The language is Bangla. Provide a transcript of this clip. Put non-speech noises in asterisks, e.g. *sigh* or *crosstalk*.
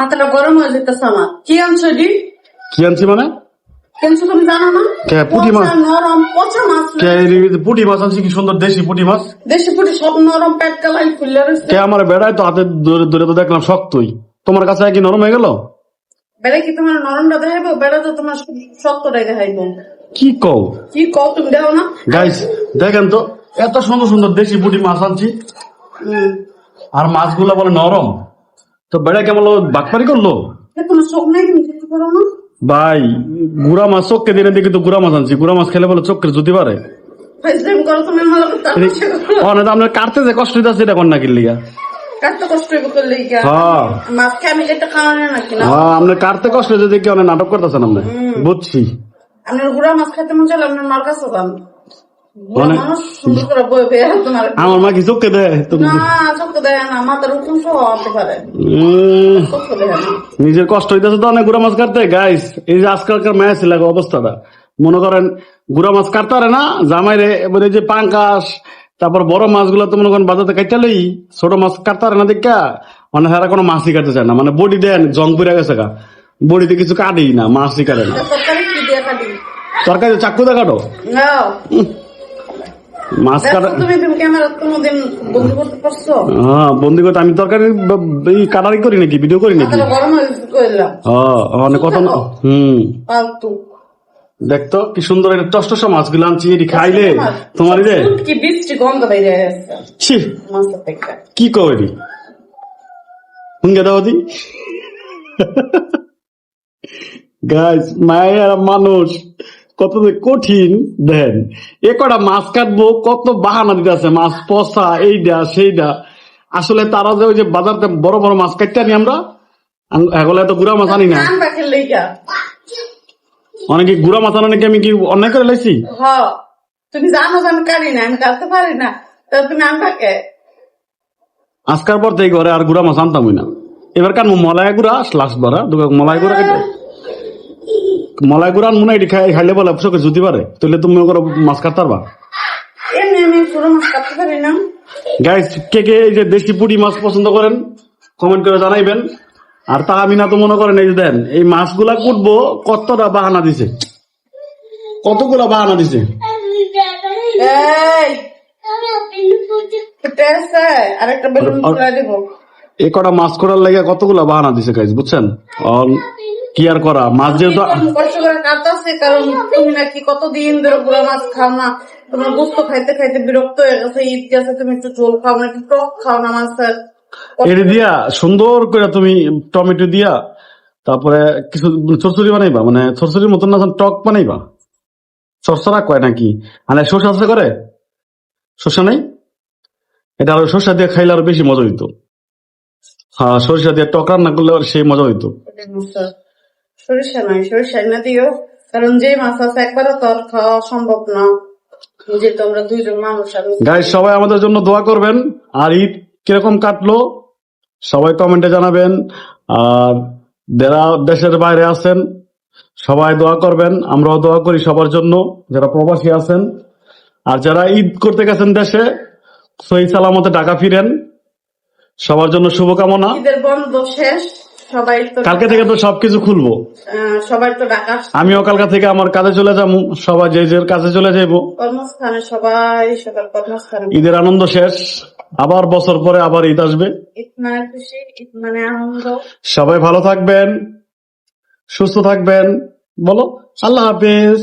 মাথাটা গরম হয়ে যেতেছে আমার। কি আনছো ডি কি আনছি মানে? তুমি জানো না? কে, পুঁটি মাছ? নরম পচা মাছ কে পুটি মাছ আনছি কি সুন্দর দেশি পুটি মাছ? দেশি পুটি সব নরম পেট কালাই ফুলে রয়েছে কে আমার বেড়ায় তো হাতে ধরে ধরে তো দেখলাম শক্তই। তোমার কাছে কি নরম হয়ে গেল? বেড়া কি তোমার নরমটা দেখাইবো? বেড়া তো তোমার শক্তটাই দেখাইবো। কি কও? কি কও তুমি দেখো না? গাইস দেখেন তো এত সুন্দর সুন্দর দেশি পুটি মাছ আনছি। আর মাছগুলো বলে নরম। তো বেড়া কেমন বাকপারি করল? ভাই গুড়া মাছ চোখকে দিনে দেখি তো গুড়া মাছ আনছি। গুড়া মাছ খেলে বলে চোখের যদি পারে। আপনার কাটতে যে কষ্ট হইতেছে এটা কন্যা কিনলিগা কষ্ট হইব করলে কি আর? হ্যাঁ আপনার কাটতে কষ্ট দেখি অনেক নাটক করতেছেন আপনি? বুঝছি। আপনার গুড়া মাছ খেতে মন চাইলে আপনার মার কাছে আমার মা কি চোখকে দেয় পারে। নিজের কষ্ট হইতেছে তো অনেক গুড়া মাছ কাটতে। গাইস এই যে আজকালকার মায়া ছিল অবস্থাটা। মনে করেন গুড়া মাছ কাটতে পারে না জামাই রে এবারে যে পাঙ্কাস তারপর বড় মাছগুলো তো মনে করেন বাজাতে কাটালেই ছোট মাছ কাটতে পারে না দেখা। মানে তারা কোনো মাছই কাটতে চায় না। মানে বডি দেন জং পুড়ে গেছে গা। বডিতে কিছু কাটেই না মাছই কাটে না। তরকারি চাকু দে কাটো। মাছ কাটা তুমি তুমি ক্যামেরা কোনোদিন বন্ধ করতে পারছ? হ্যাঁ বন্দি করতে আমি তরকারি এই কাটারি করি নাকি? ভিডিও করি নাকি? মাথাটা গরম কইলাম হ্যাঁ অনেক কথা না হম। ফালতু। দেখতো কি সুন্দর একটা টসটসা মাছগুলো আনছি এটি খাইলে তোমার কি বৃষ্টি গন্ধ বাইরে ছি। কি কও এটি? হুঙ্গে দাও দি। *laughs* গাইস মায়ের মানুষ। কত যে কঠিন দেন এ কটা মাছ কাটবো কত বাহানা দিতেছে মাছ পচা এইটা সেইটা আসলে তারা যে ওই যে বাজারতে বড় বড় মাছ কাটতে আনি আমরা এগুলো এত গুড়া মাছ আনি না। অনেকে গুড়া মাছ আনো নাকি আমি কি অন্যায় করে লাইছি? তুমি জানো আমি কাটি না আমি কাটতে পারি না। তা তুমি আম আজকার পর থেকে ঘরে আর গুড়া মাছ আনতামই না। এবার কান মলাই গুড়া লাস্ট বারা মলাই গুড়া মলাই গুড়া মনে এটি খাই খাইলে বলে চোখে জুতি পারে তাহলে তুমি মনে করো মাছ কাটতে পারবা। গাইস কে কে এই যে দেশি পুঁটি মাছ পছন্দ করেন কমেন্ট করে জানাইবেন। আর তা আমি না তো মনে করেন এই যে দেন এই মাছগুলা কুটবো কতটা বাহানা দিছে? কতগুলা বাহানা দিছে? এই! কটা মাছ করার লাগে কতগুলা বাহানা দিছে গাইস বুঝছেন? কি আর করা? মাছ যেহেতু কষ্ট করে কাটতেছে কারণ তুমি নাকি কতদিন ধরে মাছ খাও না। তোমার গোস্ত খাইতে খাইতে বিরক্ত হয়ে গেছে ঈদ গেছে তুমি একটু ঝোল খাও না একটু টক খাও না মাছের? এটি দিয়া সুন্দর করে তুমি টমেটো দিয়া তারপরে কিছু চরচুরি বানাইবা? মানে চরচুরির মতন না টক বানাইবা? চরচরা কয় নাকি? মানে শসা আছে করে শসা নাই? এটা আরও শসা দিয়ে খাইলে আরও বেশি মজা হইতো। হ্যাঁ সরিষা দিয়ে টক রান্না করলে আর সেই মজা হইতো। সরিষা নয় সরিষা না দিও কারণ যে মাছ আছে একবারও তো আর খাওয়া সম্ভব না। যে তোমরা দুইজন মানুষ আমি গাইজ সবাই আমাদের জন্য দোয়া করবেন। আর ঈদ কীরকম কাটলো সবাই কমেন্টে জানাবেন। আর যারা দেশের বাইরে আছেন সবাই দোয়া করবেন। আমরাও দোয়া করি সবার জন্য যারা প্রবাসী আছেন। আর যারা ঈদ করতে গেছেন দেশে সহি সালামতে ঢাকা ফিরেন। সবার জন্য শুভকামনা। ঈদের বন্ধ শেষ। সবাই তো কালকে থেকে তো সবকিছু খুলবো। সবাই তো ঢাকা আমিও কালকা থেকে আমার কাজে চলে যাব সবাই যে যে কাজে চলে যাব কর্মস্থানে সবাই সবার কর্মস্থানে ঈদের আনন্দ শেষ আবার বছর পরে আবার ঈদ আসবে। মানে মানে আনন্দ। সবাই ভালো থাকবেন সুস্থ থাকবেন বলো আল্লাহ হাফেজ।